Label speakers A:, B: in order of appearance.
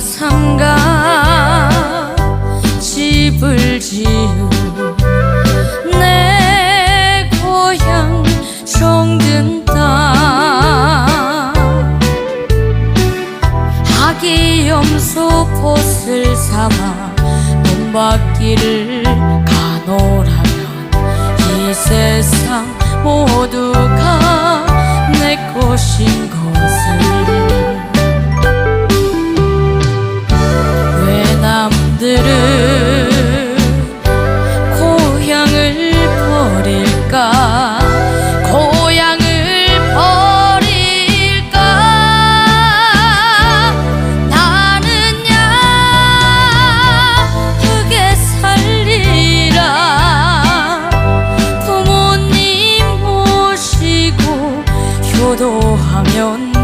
A: 삼가 집을 지은 내 고향 정든 땅. 하기염소 꽃을 삼아 봄바퀴를 가노라면 이 세상 모두 효도하면